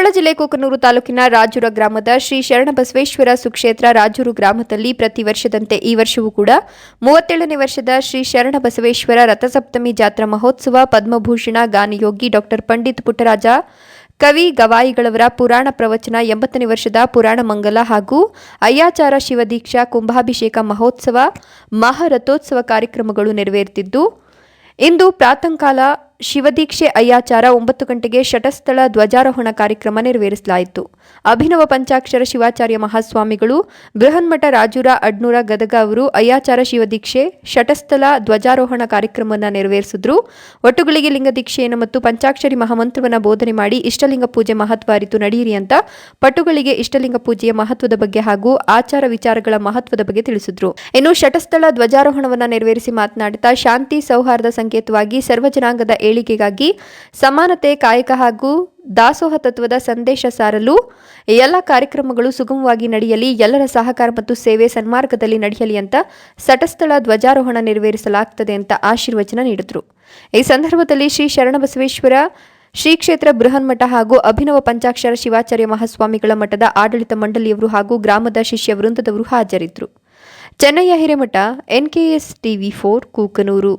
ಕೊಪ್ಪಳ ಜಿಲ್ಲೆ ಕೊಕನೂರು ತಾಲೂಕಿನ ರಾಜೂರ ಗ್ರಾಮದ ಶ್ರೀ ಶರಣಬಸವೇಶ್ವರ ಸುಕ್ಷೇತ್ರ ರಾಜೂರು ಗ್ರಾಮದಲ್ಲಿ ಪ್ರತಿ ವರ್ಷದಂತೆ ಈ ವರ್ಷವೂ ಕೂಡ ಮೂವತ್ತೇಳನೇ ವರ್ಷದ ಶ್ರೀ ಶರಣಬಸವೇಶ್ವರ ರಥಸಪ್ತಮಿ ಜಾತ್ರಾ ಮಹೋತ್ಸವ, ಪದ್ಮಭೂಷಣ, ಗಾನಯೋಗಿ ಡಾಕ್ಟರ್ ಪಂಡಿತ್ ಪುಟ್ಟರಾಜ, ಕವಿ ಗವಾಯಿಗಳವರ ಪುರಾಣ ಪ್ರವಚನ, ಎಂಬತ್ತನೇ ವರ್ಷದ ಪುರಾಣ ಮಂಗಲ ಹಾಗೂ ಅಯ್ಯಾಚಾರ ಶಿವದೀಕ್ಷಾ ಕುಂಭಾಭಿಷೇಕ ಮಹೋತ್ಸವ ಮಹಾರಥೋತ್ಸವ ಕಾರ್ಯಕ್ರಮಗಳು ನೆರವೇರುತ್ತಿದ್ದು ಇಂದು ಪ್ರಾತಂಕಾಲ ಶಿವದೀಕ್ಷೆ ಅಯ್ಯಾಚಾರ ಒಂಬತ್ತು ಗಂಟೆಗೆ ಶಟಸ್ಥಳ ಧ್ವಜಾರೋಹಣ ಕಾರ್ಯಕ್ರಮ ನೆರವೇರಿಸಲಾಯಿತು. ಅಭಿನವ ಪಂಚಾಕ್ಷರ ಶಿವಾಚಾರ್ಯ ಮಹಾಸ್ವಾಮಿಗಳು, ಬೃಹನ್ಮಠ ರಾಜೂರ ಅಡ್ನೂರ ಗದಗ ಅವರು ಅಯ್ಯಾಚಾರ ಶಿವದೀಕ್ಷೆ ಶಟಸ್ಥಳ ಧ್ವಜಾರೋಹಣ ಕಾರ್ಯಕ್ರಮವನ್ನು ನೆರವೇರಿಸಿದ್ರು. ಒಟ್ಟುಗಳಿಗೆ ಲಿಂಗದೀಕ್ಷೆಯನ್ನು ಮತ್ತು ಪಂಚಾಕ್ಷರಿ ಮಹಾಮಂತ್ರವನ್ನು ಬೋಧನೆ ಮಾಡಿ ಇಷ್ಟಲಿಂಗ ಪೂಜೆ ಮಹತ್ವ ಅರಿತು ನಡೆಯಿರಿ ಅಂತ ಪಟುಗಳಿಗೆ ಇಷ್ಟಲಿಂಗ ಪೂಜೆಯ ಮಹತ್ವದ ಬಗ್ಗೆ ಹಾಗೂ ಆಚಾರ ವಿಚಾರಗಳ ಮಹತ್ವದ ಬಗ್ಗೆ ತಿಳಿಸಿದ್ರು. ಇನ್ನು ಶಟಸ್ಥಳ ಧ್ವಜಾರೋಹಣವನ್ನು ನೆರವೇರಿಸಿ ಮಾತನಾಡುತ್ತಾ ಶಾಂತಿ ಸೌಹಾರ್ದ ಸಂಕೇತವಾಗಿ ಸರ್ವಜನಾಂಗದ ಏಳಿಗೆಗಾಗಿ ಸಮಾನತೆ ಕಾಯಕ ಹಾಗೂ ದಾಸೋಹ ತತ್ವದ ಸಂದೇಶ ಸಾರಲು ಎಲ್ಲ ಕಾರ್ಯಕ್ರಮಗಳು ಸುಗಮವಾಗಿ ನಡೆಯಲಿ, ಎಲ್ಲರ ಸಹಕಾರ ಮತ್ತು ಸೇವೆ ಸನ್ಮಾರ್ಗದಲ್ಲಿ ನಡೆಯಲಿ ಅಂತ ಸಟಸ್ಥಳ ಧ್ವಜಾರೋಹಣ ನೆರವೇರಿಸಲಾಗುತ್ತದೆ ಅಂತ ಆಶೀರ್ವಚನ ನೀಡಿದರು. ಈ ಸಂದರ್ಭದಲ್ಲಿ ಶ್ರೀ ಶರಣಬಸವೇಶ್ವರ, ಶ್ರೀ ಕ್ಷೇತ್ರ ಬೃಹನ್ಮಠ ಹಾಗೂ ಅಭಿನವ ಪಂಚಾಕ್ಷರ ಶಿವಾಚಾರ್ಯ ಮಹಾಸ್ವಾಮಿಗಳ ಮಠದ ಆಡಳಿತ ಮಂಡಳಿಯವರು ಹಾಗೂ ಗ್ರಾಮದ ಶಿಷ್ಯ ವೃಂದದವರು ಹಾಜರಿದ್ದರು Channayya Hiremath, NKS TV four, Kuknur.